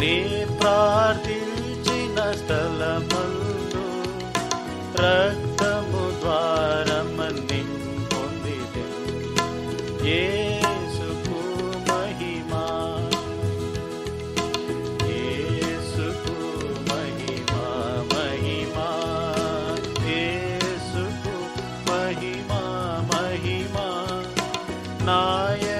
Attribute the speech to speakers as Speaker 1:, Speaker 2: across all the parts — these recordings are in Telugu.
Speaker 1: నీ ప్రార్థించిన స్థలమందు రక్తము ద్వారమని పొందితే ఏసుకు మహిమా. ఏసుకు మహిమా మహిమా. ఏసుకు మహిమా మహిమా. నాయ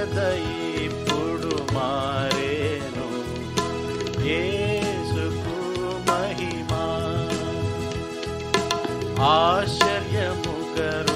Speaker 1: ఆశ్చర్యముగరు